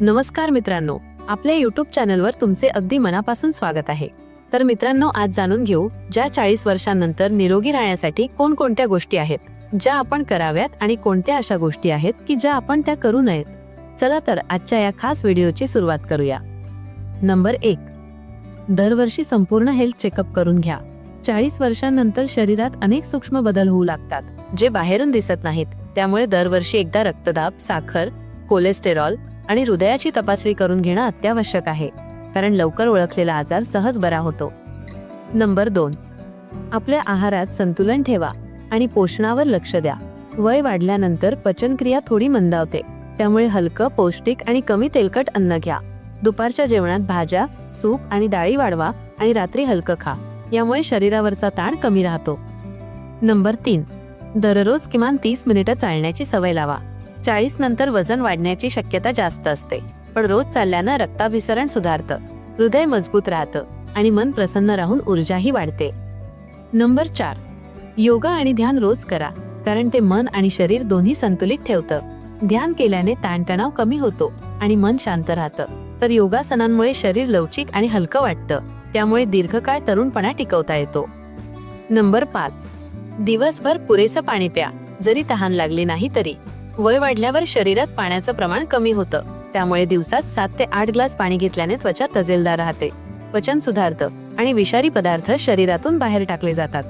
नमस्कार मित्रांनो आपल्या युट्यूब चॅनलवर तुमचे अगदी मनापासून स्वागत आहे. तर मित्रांनो आज जाणून घेऊ ज्या चाळीस वर्षांनंतर निरोगी राहण्यासाठी कोणकोणत्या गोष्टी आहेत ज्या आपण कराव्यात आणि कोणत्या अशा गोष्टी आहेत की ज्या आपण त्या करू नयेत. चला तर आजच्या या खास व्हिडिओची सुरुवात करूया. नंबर एक दरवर्षी संपूर्ण हेल्थ चेकअप करून घ्या. चाळीस वर्षांनंतर शरीरात अनेक सूक्ष्म बदल होऊ लागतात जे बाहेरून दिसत नाहीत. त्यामुळे दरवर्षी एकदा रक्तदाब साखर कोलेस्टेरॉल आणि हृदयाची तपासणी करून घेणं अत्यावश्यक आहे कारण लवकर ओळखलेला आजार सहज बरा होतो. नंबर दोन. आपल्या आहारात संतुलन ठेवा आणि पोषणावर लक्ष द्या. वय वाढल्यानंतर पचनक्रिया थोडी मंदावते त्यामुळे हलकं पौष्टिक आणि कमी तेलकट अन्न घ्या. दुपारच्या जेवणात भाज्या सूप आणि डाळी वाढवा आणि रात्री हलकं खा यामुळे शरीरावरचा ताण कमी राहतो. नंबर तीन. दररोज किमान तीस मिनिटं चालण्याची सवय लावा. चाळीस नंतर वजन वाढण्याची शक्यता जास्त असते. पण रोज चालल्यानं रक्ताभिसरण सुधारतं. हृदय मजबूत राहतं आणि मन प्रसन्न राहून ऊर्जाही वाढते. नंबर चार. योगा आणि ध्यान रोज करा कारण ते मन आणि शरीर दोन्ही संतुलित ठेवतं. ध्यान केल्याने ताणतणाव कमी होतो आणि मन शांत राहतं. तर योगासनांमुळे शरीर लवचिक आणि हलकं वाटतं. त्यामुळे दीर्घकाळ तरुणपणा टिकवता येतो. नंबर पाच. दिवसभर पुरेसं पाणी प्या. जरी तहान लागली नाही तरी. वय वाढल्यावर शरीरात पाण्याचं प्रमाण कमी होतं. त्यामुळे दिवसात सात ते आठ ग्लास पाणी घेतल्याने त्वचा तजेलदार राहते. पचन सुधारतं आणि विषारी पदार्थ शरीरातून बाहेर टाकले जातात.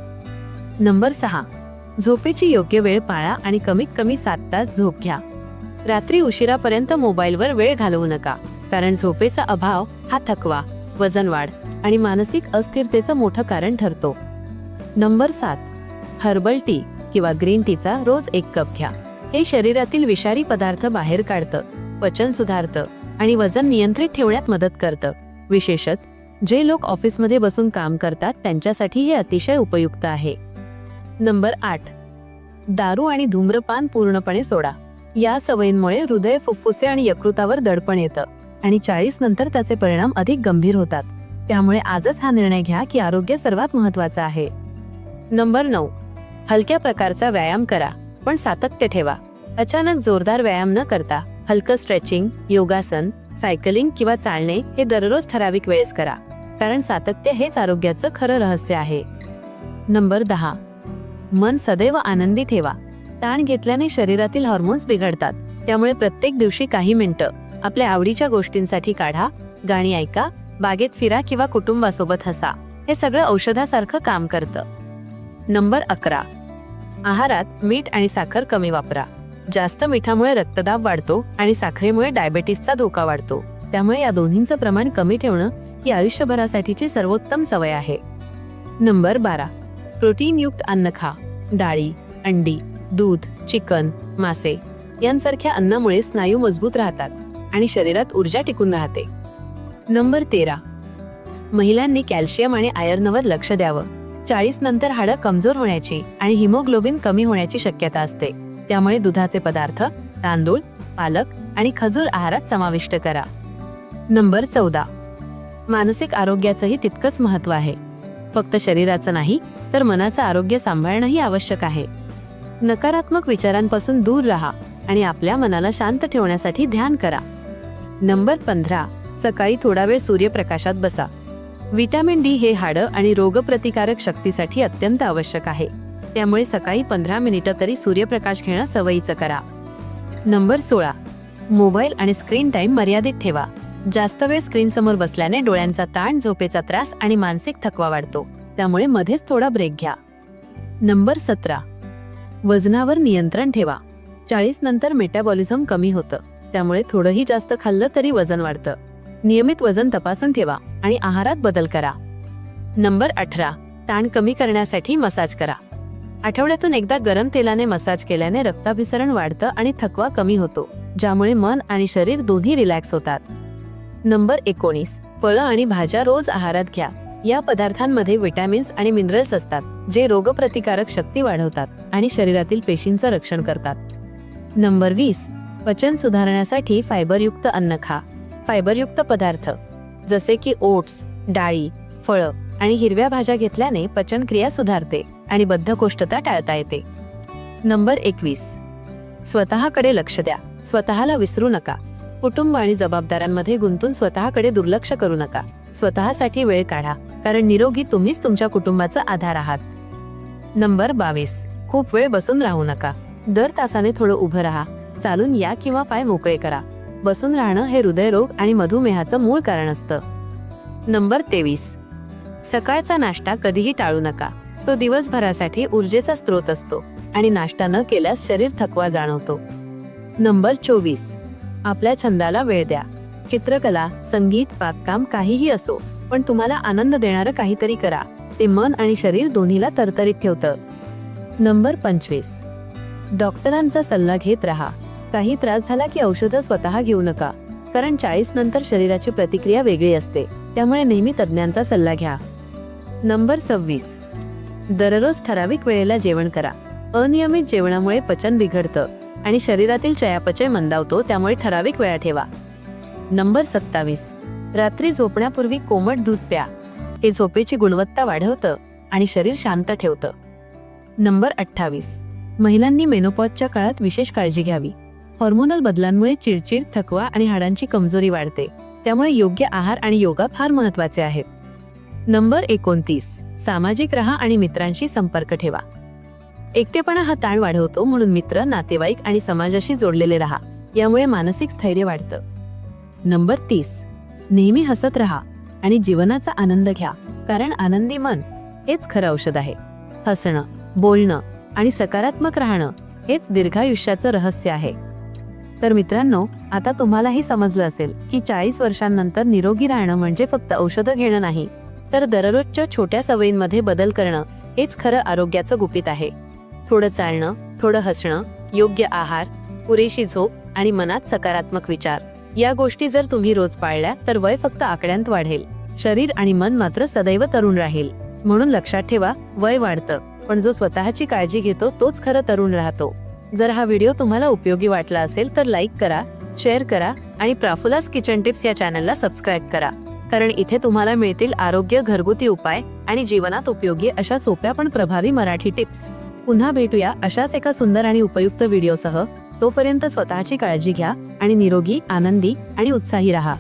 नंबर सहा. झोपेची योग्य वेळ पाळा आणि कमीत कमी सात तास झोप घ्या. रात्री उशिरापर्यंत मोबाईलवर वेळ घालवू नका कारण झोपेचा अभाव हा थकवा वजन वाढ आणि मानसिक अस्थिरतेचं मोठं कारण ठरतो. नंबर सात. हर्बल टी किंवा ग्रीन टीचा रोज एक कप घ्या. हे शरीरातील विषारी पदार्थ बाहेर काढतं पचन सुधारतं आणि वजन नियंत्रित ठेवण्यात मदत करतं. विशेषत जे लोक ऑफिसमध्ये बसून काम करतात त्यांच्यासाठी हे अतिशय उपयुक्त आहे. नंबर आठ. दारू आणि धूम्रपान पूर्णपणे सोडा. या सवयींमुळे हृदय फुफ्फुसे आणि यकृतावर दडपण येतं आणि चाळीस नंतर त्याचे परिणाम अधिक गंभीर होतात. त्यामुळे आजच हा निर्णय घ्या की आरोग्य सर्वात महत्वाचं आहे. नंबर नऊ. हलक्या प्रकारचा व्यायाम करा. पण सातत्य ठेवा. अचानक जोरदार व्यायाम न करता हलकं स्ट्रेचिंग योगासन सायकलिंग किंवा चालणे हे दररोज ठराविक वेळेस करा. कारण सातत्य हेच आरोग्याचं खरं रहस्य आहे. नंबर दहा. मन सदैव आनंदी ठेवा. ताण घेतल्याने शरीरातील हॉर्मोन्स बिघडतात. त्यामुळे प्रत्येक दिवशी काही मिनिटं आपल्या आवडीच्या गोष्टींसाठी काढा गाणी ऐका बागेत फिरा किंवा कुटुंबासोबत हसा. हे सगळं औषधासारखं काम करतं. नंबर अकरा. आहारात मीठ आणि साखर कमी वापरा. जास्त मिठामुळे रक्तदाब वाढतो आणि साखरेमुळे डायबेटीसचा धोका वाढतो. त्यामुळे या दोन्हींचं प्रमाण कमी ठेवणं ही आयुष्यभरासाठीची सर्वोत्तम सवय आहे. नंबर बारा. प्रोटीनयुक्त अन्न खा. डाळी अंडी दूध चिकन मासे यांसारख्या अन्नामुळे स्नायू मजबूत राहतात आणि शरीरात ऊर्जा टिकून राहते. नंबर तेरा. महिलांनी कॅल्शियम आणि आयर्नवर लक्ष द्यावं. चाळीस नंतर हाडं कमजोर होण्याची आणि हिमोग्लोबिन कमी होण्याची शक्यता असते. त्यामुळे दुधाचे पदार्थ तांदूळ पालक आणि खजूर आहारात समाविष्ट करा. नंबर चौदा. मानसिक आरोग्याचंही तितकंच महत्त्व आहे. फक्त शरीराचं नाही तर मनाचं आरोग्य सांभाळणंही आवश्यक आहे. नकारात्मक विचारांपासून दूर राहा आणि आपल्या मनाला शांत ठेवण्यासाठी ध्यान करा. नंबर पंधरा. सकाळी थोडा वेळ सूर्यप्रकाशात बसा. व्हिटॅमिन डी हे हाडं आणि रोगप्रतिकारक शक्तीसाठी अत्यंत आवश्यक आहे. त्यामुळे सकाळी पंधरा मिनिटं तरी सूर्यप्रकाश घेणं सवयीचं करा. नंबर सोळा. मोबाईल आणि स्क्रीन टाइम मर्यादित ठेवा. जास्त वेळ स्क्रीन समोर बसल्याने डोळ्यांचा ताण झोपेचा त्रास आणि मानसिक थकवा वाढतो. त्यामुळे मध्येच थोडा ब्रेक घ्या. नंबर सतरा. वजनावर नियंत्रण ठेवा. चाळीस नंतर मेटाबॉलिझम कमी होतं. त्यामुळे थोडंही जास्त खाल्लं तरी वजन वाढतं. नियमित वजन तपासून ठेवा. आणि आहारात बदल करा. नंबर अठरा. ताण कमी करण्यासाठी मसाज करा. आठवड्यातून एकदा गरम तेलाने मसाज केल्याने रक्ताभिसरण वाढतं आणि थकवा कमी होतो ज्यामुळे मन आणि शरीर दोन्ही रिलॅक्स होतात. नंबर एकोणीस. फळं आणि भाज्या रोज आहारात घ्या. या पदार्थांमध्ये विटॅमिन्स आणि मिनरल्स असतात जे रोगप्रतिकारक शक्ती वाढवतात आणि शरीरातील पेशींचं रक्षण करतात. नंबर वीस. पचन सुधारण्यासाठी फायबरयुक्त अन्न खा. फायबरयुक्त पदार्थ. जसे की ओट्स डाळी फळं आणि हिरव्या भाज्या घेतल्याने पचनक्रिया सुधारते आणि बद्धकोष्ठता टाळता येते. नंबर एकवीस. स्वतःकडे लक्ष द्या. स्वतःला विसरू नका. कुटुंब आणि जबाबदाऱ्यांमध्ये गुंतून स्वतःकडे दुर्लक्ष करू नका. स्वतःसाठी वेळ काढा कारण निरोगी तुम्हीच तुमच्या कुटुंबाचा आधार आहात. नंबर बावीस. खूप वेळ बसून राहू नका. दर तासाने थोडं उभं राहा. चालून या किंवा पाय मोकळे करा. बसून राहणं हे हृदयरोग आणि मधुमेहाचं मूळ कारण असतं. नंबर तेवीस. सकाळचा नाश्ता कधीही टाळू नका. तो दिवसभरासाठी ऊर्जेचा स्रोत असतो आणि नाश्ता न केल्यास शरीर थकवा जाणवतो. नंबर चोवीस. आपल्या छंदाला वेळ द्या. चित्रकला संगीत बागकाम काहीही असो पण तुम्हाला आनंद देणारं काहीतरी करा. ते मन आणि शरीर दोन्हीला तरतरीत ठेवतं. नंबर पंचवीस. डॉक्टरांचा सल्ला घेत राहा. काही त्रास झाला की औषधं स्वतः घेऊ नका. कारण चाळीस नंतर शरीराची प्रतिक्रिया वेगळी असते. त्यामुळे नेहमी तज्ज्ञांचा सल्ला घ्या. नंबर सव्वीस. दररोज ठराविक वेळेला जेवण करा. अनियमित जेवणामुळे पचन बिघडतं आणि शरीरातील चयापचय मंदावतो त्यामुळे ठराविक वेळा ठेवा. नंबर सत्तावीस. रात्री झोपण्यापूर्वी कोमट दूध प्या. हे झोपेची गुणवत्ता वाढवतं आणि शरीर शांत ठेवतं. नंबर अठ्ठावीस. महिलांनी मेनोपॉजच्या काळात विशेष काळजी घ्यावी. हॉर्मोनल बदलांमुळे चिडचिड थकवा आणि हाडांची कमजोरी वाढते. त्यामुळे योग्य आहार आणि योगा फार महत्त्वाचे आहेत. नंबर एकोणतीस. सामाजिक रहा आणि मित्रांशी संपर्क ठेवा. एकटेपणा हा ताण वाढवतो म्हणून मित्र नातेवाईक आणि समाजाशी जोडलेले राहा. यामुळे मानसिक स्थैर्य वाढतं. नंबर तीस. नेहमी हसत राहा आणि जीवनाचा आनंद घ्या. कारण आनंदी मन हेच खरं औषध आहे. हसणं बोलणं आणि सकारात्मक राहणं हेच दीर्घायुष्याचं रहस्य आहे. तर मित्रांनो आता तुम्हालाही समजलं असेल की चाळीस वर्षांनंतर निरोगी राहणं म्हणजे फक्त औषधं घेणं नाही तर दररोजच्या छोट्या सवयींमध्ये बदल करणं हेच खरं आरोग्याचं गुपित आहे. थोडं चालणं थोडं हसणं योग्य आहार पुरेशी झोप आणि मनात सकारात्मक विचार या गोष्टी जर तुम्ही रोज पाळल्या तर वय फक्त आकड्यांत वाढेल. शरीर आणि मन मात्र सदैव तरुण राहील. म्हणून लक्षात ठेवा वय वाढतं पण जो स्वतःची काळजी घेतो तोच खरं तरुण राहतो. जर हा व्हिडिओ तुम्हाला उपयोगी वाटला असेल तर लाईक करा शेअर करा आणि प्राफुलास किचन टिप्स या चॅनलला सबस्क्राईब करा. कारण इथे तुम्हाला मिळतील आरोग्य घरगुती उपाय आणि जीवनात उपयोगी अशा सोप्या पण प्रभावी मराठी टिप्स. पुन्हा भेटूया अशाच एका सुंदर आणि उपयुक्त व्हिडिओसह. तोपर्यंत स्वतःची काळजी घ्या आणि निरोगी आनंदी आणि उत्साही राहा.